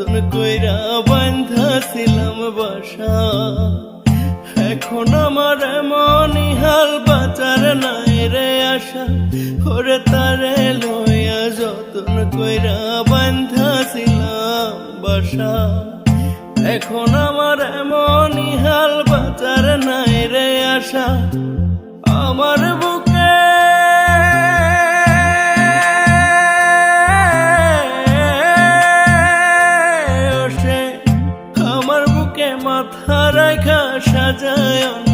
যতন কইরা বান্ধা বান্ধাছিলাম বাসা। এখন আমার এমন ইহাল বাঁচার নাই রে আশা। ওরে তারে লইয়া যতন কইরা বান্ধা বান্ধাছিলাম বাসা। এখন আমার এমন ইহাল বাঁচার নাই রে আশা। আমার বউ মাথা রাখা সাজায়